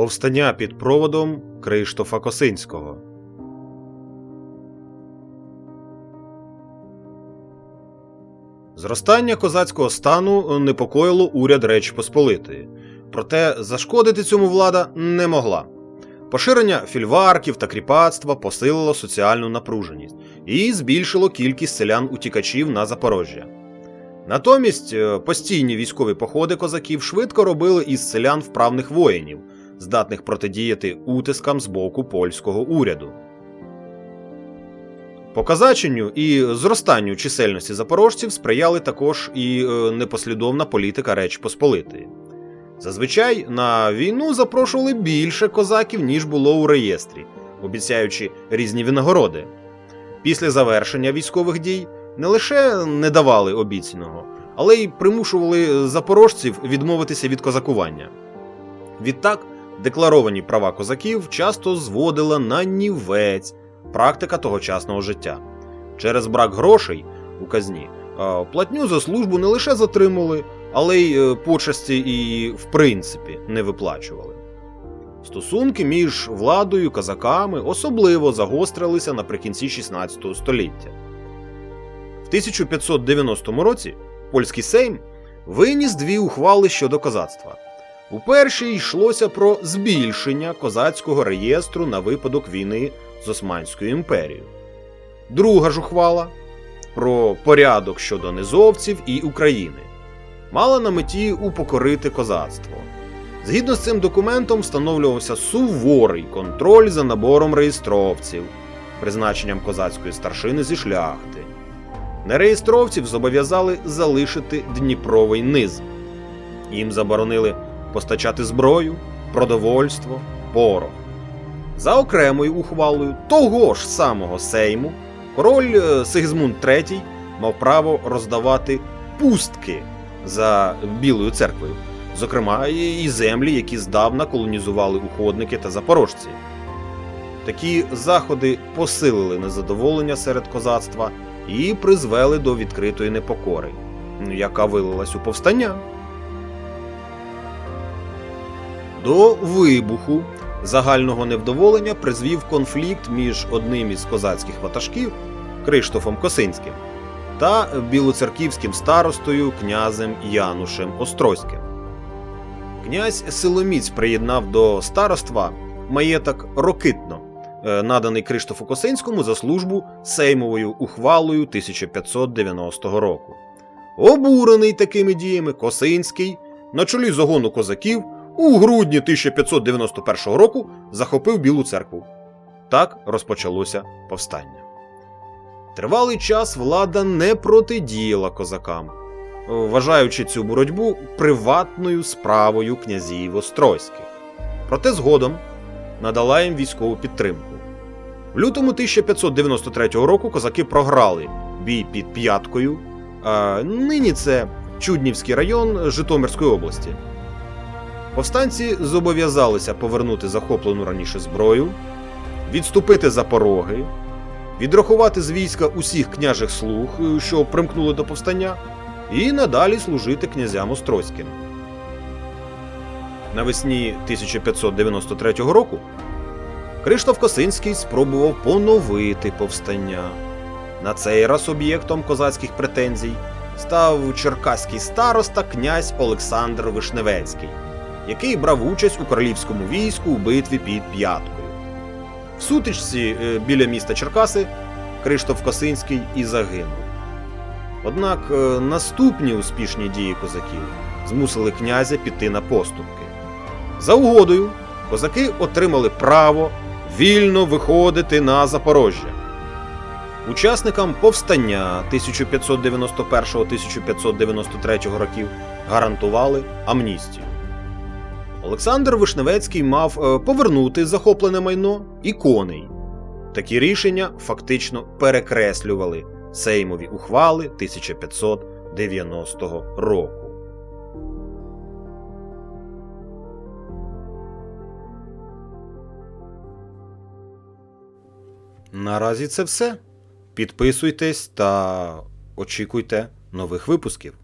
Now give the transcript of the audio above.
Повстання під проводом Криштофа Косинського. Зростання козацького стану непокоїло уряд Речі Посполитої. Проте зашкодити цьому влада не могла. Поширення фільварків та кріпацтва посилило соціальну напруженість і збільшило кількість селян-утікачів на Запорожжя. Натомість е, постійні військові походи козаків швидко робили із селян вправних воїнів, здатних протидіяти утискам з боку польського уряду. Показаченню і зростанню чисельності запорожців сприяли також і е, непослідовна політика Реч Посполитої. Зазвичай на війну запрошували більше козаків, ніж було у реєстрі, обіцяючи різні винагороди. Після завершення військових дій не лише не давали обіцяного, але й примушували запорожців відмовитися від козакування. Відтак, декларовані права козаків часто зводила на нівець практика тогочасного життя. Через брак грошей у казні платню за службу не лише затримували, але й е, почасті і в принципі не виплачували. Стосунки між владою і козаками особливо загострилися наприкінці 16 століття. В 1590 році польський сейм виніс дві ухвали щодо козацтва. У першій йшлося про збільшення козацького реєстру на випадок війни з Османською імперією. Друга ж ухвала про порядок щодо низовців і України мала на меті упокорити козацтво. Згідно з цим документом встановлювався суворий контроль за набором реєстровців, призначенням козацької старшини зі шляхти. Нереєстровців зобов'язали залишити Дніпровий низ. Їм заборонили постачати зброю, продовольство, порох. За окремою ухвалою того ж самого Сейму король е, Сигізмунд III мав право роздавати пустки за Білою церквою, зокрема і землі, які здавна колонізували уходники та запорожці. Такі заходи посилили незадоволення серед козацтва і призвели до відкритої непокори, яка вилилась у повстання. До вибуху загального невдоволення призвів конфлікт між одним із козацьких ватажків Криштофом Косинським та білоцерківським старостою князем Янушем Острозьким. Князь Силоміць приєднав до староства маєток Рокитно, е, наданий Криштофу Косинському за службу Сеймовою ухвалою 1590 року. Обурений такими діями Косинський на чолі загону козаків у грудні 1591 року захопив Білу церкву. Так розпочалося повстання. Тривалий час влада не протидіяла козакам, вважаючи цю боротьбу приватною справою князів Острозьких. Проте згодом надала їм військову підтримку. В лютому 1593 року козаки програли бій під П'яткою, а нині це Чуднівський район Житомирської області. Повстанці зобов'язалися повернути захоплену раніше зброю, відступити за пороги, відрахувати з війська усіх княжих слуг, е, що примкнули до повстання, і надалі служити князям Острозьким. Навесні 1593 року Криштоф Косинський спробував поновити повстання. На цей раз об'єктом козацьких претензій став черкаський староста князь Олександр Вишневецький, який брав участь у королівському війську у битві під П'яткою. В сутичці е, біля міста Черкаси Криштоф Косинський і загинув. Однак е, наступні успішні дії козаків змусили князя піти на поступки. За угодою козаки отримали право вільно виходити на Запорожжя. Учасникам повстання 1591-1593 років гарантували амністію. Олександр Вишневецький мав е, повернути захоплене майно і коней. Такі рішення фактично перекреслювали Сеймові ухвали 1590 року. Наразі це все. Підписуйтесь та очікуйте нових випусків.